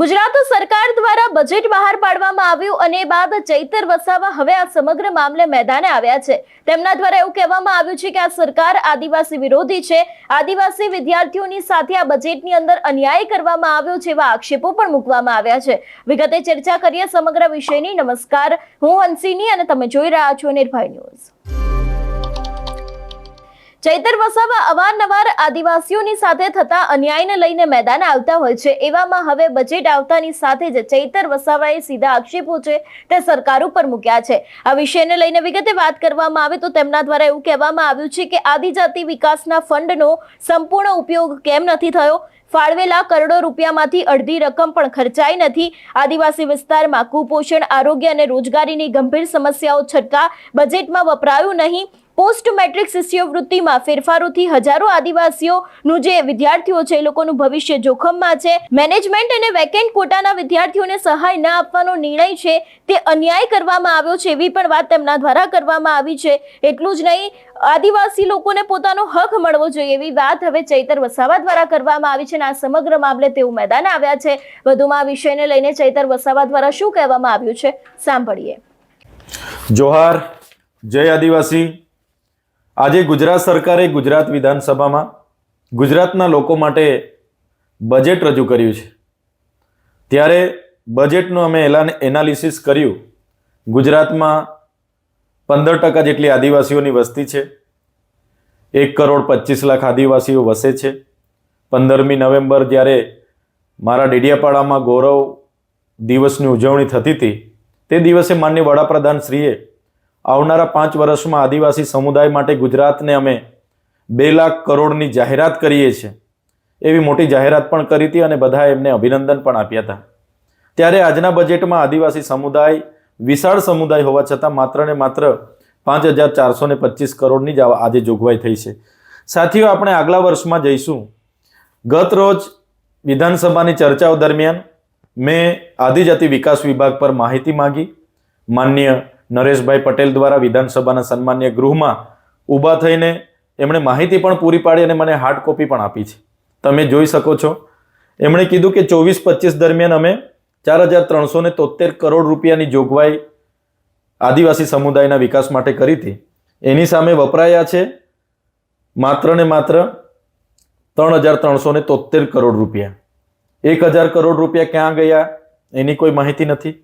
ગુજરાત સરકાર દ્વારા બજેટ બહાર પાડવામાં આવ્યું અને બાદ ચૈતર વસાવા હવે આ સમગ્ર મામલે મેદાને આવ્યા છે. તેમના દ્વારા એવું કહેવામાં આવ્યું છે કે આ સરકાર આદિવાસી વિરોધી છે. આદિવાસી વિદ્યાર્થીઓની સાથે આ બજેટની અંદર અન્યાય કરવામાં આવ્યો છે એવા આક્ષેપો પણ મૂકવામાં આવ્યા છે. વિગતે ચર્ચા કરીએ સમગ્ર વિષયની. નમસ્કાર. હું હંસિની અને તમે જોઈ રહ્યા છો નિર્ભય ન્યૂઝ. ચૈતર વસાવા અવારનવાર આદિવાસીઓની સાથે થતા અન્યાયને લઈને મેદાન આવતા હોય છે. એવામાં હવે બજેટ આવતાની સાથે જ ચૈતર વસાવાએ સીધા આક્ષેપો છે તે સરકાર ઉપર મૂક્યા છે. આ વિષયને લઈને વિગતે વાત કરવામાં આવે તો તેમના દ્વારા એવું કહેવામાં આવ્યું છે કે આદિજાતિ વિકાસના ફંડનો સંપૂર્ણ ઉપયોગ કેમ નથી થયો? ફાળવેલા કરોડો રૂપિયામાંથી અડધી રકમ પણ ખર્ચાઈ નથી. આદિવાસી વિસ્તારમાં કુપોષણ, આરોગ્ય અને રોજગારીની ગંભીર સમસ્યાઓ છતાં બજેટમાં વપરાયું નહીં. પોસ્ટ મેટ્રિક શિષ્યવૃત્તિમાં ફેરફારોથી હજારો આદિવાસીઓનું જે વિદ્યાર્થીઓ છે એ લોકોનું ભવિષ્ય જોખમમાં છે. મેનેજમેન્ટ અને વેકેન્ટ કોટાના વિદ્યાર્થીઓને સહાય ન આપવાનો નિર્ણય છે તે અન્યાય કરવામાં આવ્યો છે એવી પણ વાત તેમના દ્વારા કરવામાં આવી છે. એટલું જ નહીં, આદિવાસી લોકોને પોતાનો હક મળવો જોઈએ એવી વાત હવે ચૈતર વસાવા દ્વારા કરવામાં આવી છે અને આ સમગ્ર મામલે તેઓ મેદાન આવ્યા છે. વધુમાં આ વિષયને લઈને ચૈતર વસાવા દ્વારા શું કહેવામાં આવ્યું છે? સાંભળીએ. જોહાર, જય આદિવાસી. આજે ગુજરાત સરકારે ગુજરાત વિધાનસભામાં ગુજરાતના લોકો માટે બજેટ રજૂ કર્યું છે. ત્યારે બજેટનું અમે એલાન એનાલિસિસ કર્યું. ગુજરાતમાં પંદર ટકા જેટલી આદિવાસીઓની વસ્તી છે. એક કરોડ પચીસ લાખ આદિવાસીઓ વસે છે. પંદરમી નવેમ્બર જ્યારે મારા ડેડિયાપાડામાં ગૌરવ દિવસની ઉજવણી થતી હતી, તે દિવસે માન્ય વડાપ્રધાન શ્રીએ આવનારા પાંચ વર્ષમાં આદિવાસી સમુદાય માટે ગુજરાતને અમે બે લાખ કરોડની જાહેરાત કરીએ છીએ. એવી મોટી જાહેરાત પણ કરી હતી અને બધાએ એમને અભિનંદન પણ આપ્યા હતા. ત્યારે આજના બજેટમાં આદિવાસી સમુદાય, વિશાળ સમુદાય હોવા છતાં માત્ર ને માત્ર પાંચ હજાર ચારસો ને પચીસ કરોડની જ આજે જોગવાઈ થઈ છે. સાથીઓ, આપણે આગલા વર્ષમાં જઈશું. ગત રોજ વિધાનસભાની ચર્ચાઓ દરમિયાન મેં આદિજાતિ વિકાસ વિભાગ પર માહિતી માંગી. માન્ય નરેશભાઈ પટેલ દ્વારા વિધાનસભાના સન્માન્ય ગૃહમાં ઊભા થઈને એમણે માહિતી પણ પૂરી પાડી અને મને હાર્ડ કોપી પણ આપી છે. તમે જોઈ શકો છો. એમણે કીધું કે ચોવીસ પચીસ દરમિયાન અમે ચાર હજાર ત્રણસો ને તોતેર કરોડ રૂપિયાની જોગવાઈ આદિવાસી સમુદાયના વિકાસ માટે કરી હતી. એની સામે વપરાયા છે માત્ર ને માત્ર ત્રણ હજાર ત્રણસો ને તોતેર કરોડ રૂપિયા. એક હજાર કરોડ રૂપિયા ક્યાં ગયા એની કોઈ માહિતી નથી.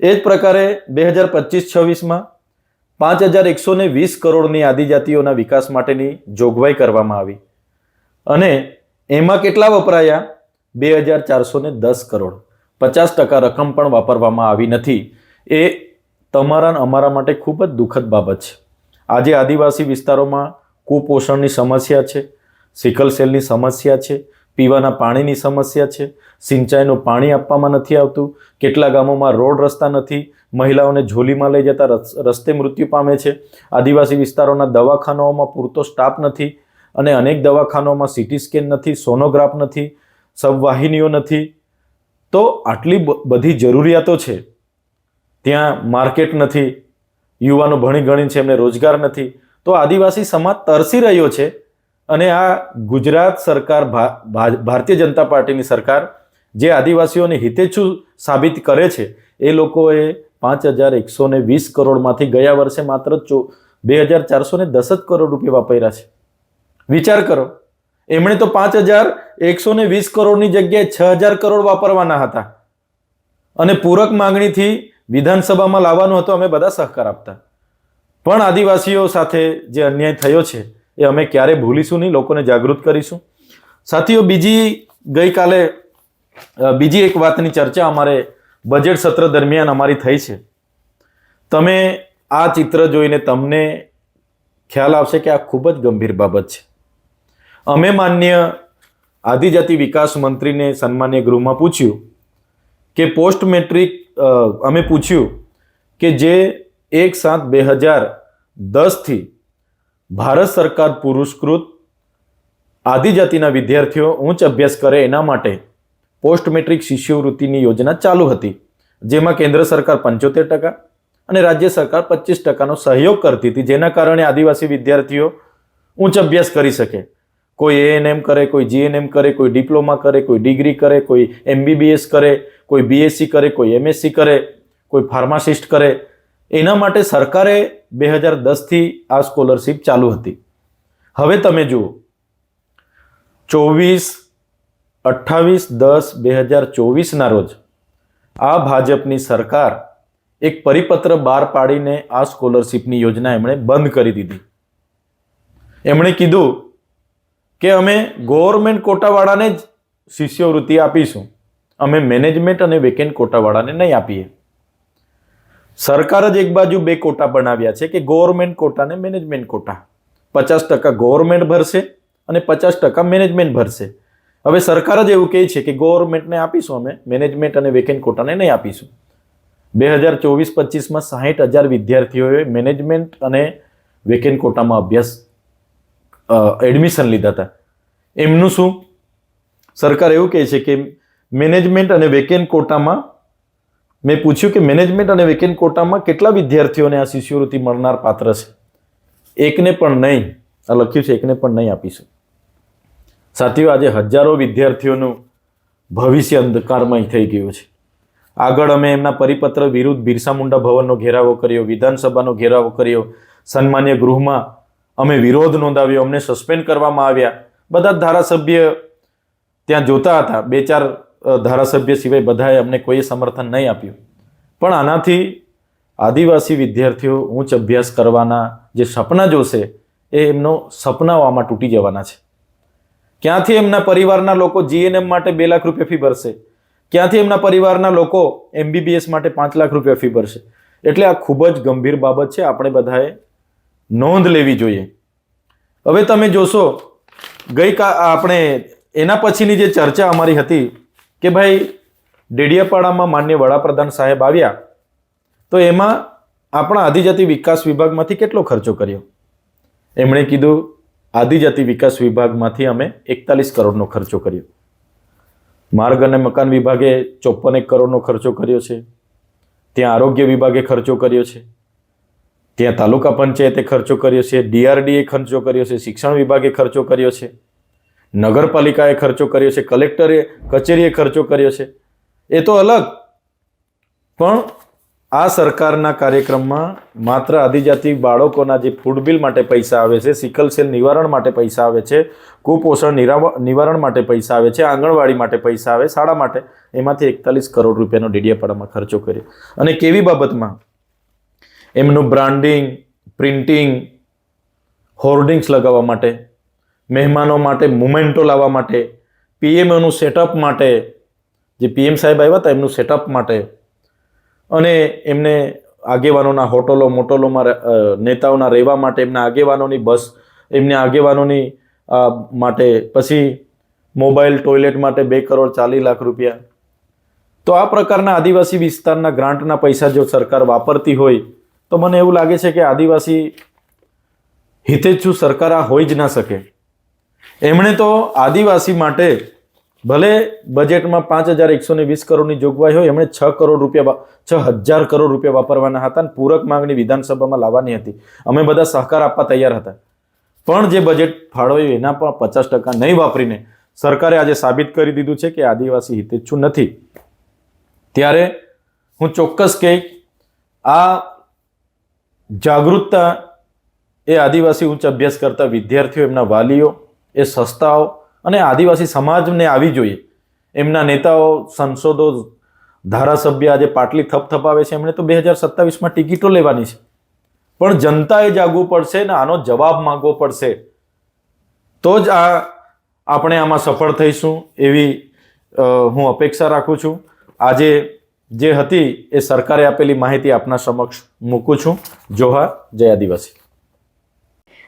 એ જ પ્રકારે બે હજાર પચીસ છવ્વીસમાં પાંચ હજાર એકસો ને વીસ કરોડની આદિજાતિઓના વિકાસ માટેની જોગવાઈ કરવામાં આવી. અને એમાં કેટલા વપરાયા? બે હજાર ચારસો ને દસ કરોડ. પચાસ ટકા રકમ પણ વાપરવામાં આવી નથી. એ તમારા અમારા માટે ખૂબ જ દુઃખદ બાબત છે. આજે આદિવાસી વિસ્તારોમાં કુપોષણની સમસ્યા છે, સિકલ સેલની સમસ્યા છે, પીવાના પાણીની સમસ્યા છે સિંચાઈનું પાણી આપવામાં નથી આવતું, કેટલા ગામોમાં રોડ રસ્તા નથી, મહિલાઓને ઝોલીમાં લઈ જતા રસ- રસ્તે મૃત્યુ પામે છે. આદિવાસી વિસ્તારોના દવાખાનાઓમાં પૂરતો સ્ટાફ નથી અને અનેક દવાખાનાઓમાં સિટી સ્કેન નથી, સોનોગ્રાફ નથી, સબવાહિનીઓ નથી. તો આટલી બધી જરૂરિયાતો છે. ત્યાં માર્કેટ નથી, યુવાનો ભણી ગણી છે, એમને રોજગાર નથી. તો આદિવાસી સમાજ તરસી રહ્યો છે અને આ ગુજરાત સરકાર ભારતીય જનતા પાર્ટીની સરકાર જે આદિવાસીઓને હિતેચ્છુ સાબિત કરે છે, એ લોકોએ પાંચ હજાર એકસો ને વીસ કરોડમાંથી ગયા વર્ષે માત્ર ચો, બે હજાર ચારસો ને દસ જ કરોડ રૂપિયા વાપર્યા છે. વિચાર કરો, એમણે તો પાંચ હજાર એકસો ને વીસ કરોડની જગ્યાએ છ હજાર કરોડ વાપરવાના હતા. અને પૂરક માંગણીથી વિધાનસભામાં લાવવાનું હતું, અમે બધા સહકાર આપતા. પણ આદિવાસીઓ સાથે જે અન્યાય થયો છે, એ અમે ક્યારે ભૂલીશું નહીં, લોકોને જાગૃત કરીશું. સાથીઓ, બીજી ગઈકાલે બીજી એક વાતની ચર્ચા અમારે બજેટ સત્ર દરમિયાન અમારી થઈ છે. તમે આ ચિત્ર જોઈને તમને ખ્યાલ આવશે કે આ ખૂબ જ ગંભીર બાબત છે. અમે માન્ય આદિજાતિ વિકાસ મંત્રીને સન્માન્ય ગૃહમાં પૂછ્યું કે પોસ્ટ મેટ્રિક અમે પૂછ્યું કે જે એક સાત બે હજાર દસથી ભારત સરકાર પુરસ્કૃત આદિજાતિના વિદ્યાર્થીઓ ઉચ્ચ અભ્યાસ કરે એના માટે પોસ્ટ મેટ્રિક શિષ્યવૃત્તિની યોજના ચાલુ હતી, જેમાં કેન્દ્ર સરકાર પંચોતેર ટકા અને રાજ્ય સરકાર પચીસ ટકાનો સહયોગ કરતી હતી, જેના કારણે આદિવાસી વિદ્યાર્થીઓ ઉચ્ચ અભ્યાસ કરી શકે. કોઈ એએનએમ કરે, કોઈ જીએનએમ કરે, કોઈ ડિપ્લોમા કરે, કોઈ ડિગ્રી કરે, કોઈ એમબીબીએસ કરે, કોઈ બીએસસી કરે, કોઈ એમએસસી કરે, કોઈ ફાર્માસિસ્ટ કરે. એના માટે સરકારે બે હજાર દસથી આ સ્કોલરશીપ ચાલુ હતી. હવે તમે જુઓ, ચોવીસ અઠ્ઠાવીસ દસ બે હજાર ચોવીસના રોજ આ ભાજપની સરકાર એક પરિપત્ર બહાર પાડીને આ સ્કોલરશિપની યોજના એમણે બંધ કરી દીધી. એમણે કીધું કે અમે ગવર્મેન્ટ કોટાવાળાને જ શિષ્યવૃત્તિ આપીશું. અમે મેનેજમેન્ટ અને વેકેન્ટ કોટાવાળાને નહીં આપીએ. સરકાર જ એક બાજુ બે કોટા બનાવ્યા છે કે ગવર્મેન્ટ કોટા અને મેનેજમેન્ટ કોટા. પચાસ ટકા ગવર્મેન્ટ ભરશે અને પચાસ ટકા મેનેજમેન્ટ ભરશે. હવે સરકાર જ એવું કહે છે કે ગવર્મેન્ટને આપીશું અમે મેનેજમેન્ટ અને વેકેન્ટ કોટાને નહીં આપીશું. બે હજાર ચોવીસ પચીસમાં સાહીઠ હજાર વિદ્યાર્થીઓએ મેનેજમેન્ટ અને વેકેન્ટ કોટામાં અભ્યાસ એડમિશન લીધા હતા. એમનું શું? સરકાર એવું કહે છે કે મેનેજમેન્ટ અને વેકેન્ટ કોટામાં મેં પૂછ્યું કે મેનેજમેન્ટ અને વેકેન્ટ કોટામાં કેટલા વિદ્યાર્થીઓને આ શિષ્યવૃત્તિ મળનાર પાત્ર છે? એકને પણ નહીં, આ લખ્યું છે, એકને પણ નહીં આપીશું. સાથીઓ, આજે હજારો વિદ્યાર્થીઓનું ભવિષ્ય અંધકારમય થઈ ગયું છે. આગળ અમે એમના પરિપત્ર વિરુદ્ધ બિરસા મુંડા ભવનનો ઘેરાવો કર્યો, વિધાનસભાનો ઘેરાવો કર્યો, સન્માન્ય ગૃહમાં અમે વિરોધ નોંધાવ્યો, અમને સસ્પેન્ડ કરવામાં આવ્યા. બધા ધારાસભ્ય ત્યાં જોતા હતા. બે ચાર ધારાસભ્ય સિવાય બધાએ અમને કોઈ સમર્થન નહીં આપ્યું. પણ આનાથી આદિવાસી વિદ્યાર્થીઓ ઉચ્ચ અભ્યાસ કરવાના જે સપના જોશે, એ એમનો સપનાઓ આમાં તૂટી જવાના છે. ક્યાંથી એમના પરિવારના લોકો જીએનએમ માટે બે લાખ રૂપિયા ફી ભરશે? ક્યાંથી એમના પરિવારના લોકો એમબીબીએસ માટે પાંચ લાખ રૂપિયા ફી ભરશે? એટલે આ ખૂબ જ ગંભીર બાબત છે, આપણે બધાએ નોંધ લેવી જોઈએ. હવે તમે જોશો, ગઈકા આપણે એના પછીની જે ચર્ચા અમારી હતી કે ભાઈ ડેડિયાપાડામાં માન્ય વડાપ્રધાન સાહેબ આવ્યા, તો એમાં આપણા આદિજાતિ વિકાસ વિભાગમાંથી કેટલો ખર્ચો કર્યો? એમણે કીધું આદિજાતિ વિકાસ વિભાગમાંથી અમે એકતાલીસ કરોડનો ખર્ચો કર્યો. માર્ગ અને મકાન વિભાગે ચોપન એક કરોડનો ખર્ચો કર્યો છે. ત્યાં આરોગ્ય વિભાગે ખર્ચો કર્યો છે. ત્યાં તાલુકા પંચાયતે ખર્ચો કર્યો છે. ડીઆરડીએ ખર્ચો કર્યો છે. શિક્ષણ વિભાગે ખર્ચો કર્યો છે. નગરપાલિકાએ ખર્ચો કર્યો છે. કલેક્ટરે, કચેરીએ ખર્ચો કર્યો છે. એ તો અલગ. પણ આ સરકારના કાર્યક્રમમાં માત્ર આદિજાતિ બાળકોના જે ફૂડ બિલ માટે પૈસા આવે છે, સિકલ સેલ નિવારણ માટે પૈસા આવે છે, કુપોષણ નિવારણ માટે પૈસા આવે છે, આંગણવાડી માટે પૈસા આવે, શાળા માટે, એમાંથી એકતાલીસ કરોડ રૂપિયાનો ડીડીયાપાડામાં ખર્ચો કર્યો. અને કેવી બાબતમાં? એમનું બ્રાન્ડિંગ પ્રિન્ટિંગ હોર્ડિંગ્સ લગાવવા માટે, મહેમાનો માટે મુમેન્ટો લાવવા માટે પીએમઓનું સેટઅપ માટે, જે પીએમ સાહેબ આવ્યા હતા, એમનું સેટઅપ માટે અને એમને આગેવાનોના હોટલો, મોટલોમાં નેતાઓના રહેવા માટે એમના આગેવાનોની બસ, એમના આગેવાનોની માટે પછી મોબાઈલ, ટોયલેટ માટે બે કરોડ ચાલીસ લાખ રૂપિયા. તો આ પ્રકારના આદિવાસી વિસ્તારના ગ્રાન્ટના પૈસા જો સરકાર વાપરતી હોય, તો મને એવું લાગે છે કે આદિવાસી હિતેચ્છુ સરકાર આ હોઈ જ ના શકે. એમણે તો આદિવાસી માટે ભલે બજેટમાં પાંચ હજાર એકસો ને વીસ કરોડની જોગવાઈ હોય, એમણે છ કરોડ રૂપિયા છ હજાર કરોડ રૂપિયા વાપરવાના હતા અને પૂરક માંગણી વિધાનસભામાં લાવવાની હતી. અમે બધા સહકાર આપવા તૈયાર હતા. પણ જે બજેટ ફાળવ્યું એના પણ પચાસ ટકા નહીં વાપરીને સરકારે આજે સાબિત કરી દીધું છે કે આદિવાસી હિતેચ્છુ નથી. ત્યારે હું ચોક્કસ કે આ જાગૃતતા એ આદિવાસી ઉચ્ચ અભ્યાસ કરતા વિદ્યાર્થીઓ, એમના વાલીઓ, એ સંસ્થાઓ અને આદિવાસી સમાજને આવી જોઈએ. એમના નેતાઓ, સંસદો, ધારાસભ્ય આજે પાટલી થપથપાવે છે. એમણે તો બે હજાર સત્તાવીસમાં ટિકિટો લેવાની છે. પણ જનતાએ જાગવું પડશે ને આનો જવાબ માંગવો પડશે. તો જ આ આપણે આમાં સફળ થઈશું એવી હું અપેક્ષા રાખું છું. આજે જે હતી એ સરકારે આપેલી માહિતી આપના સમક્ષ મૂકું છું. જોહા જય આદિવાસી.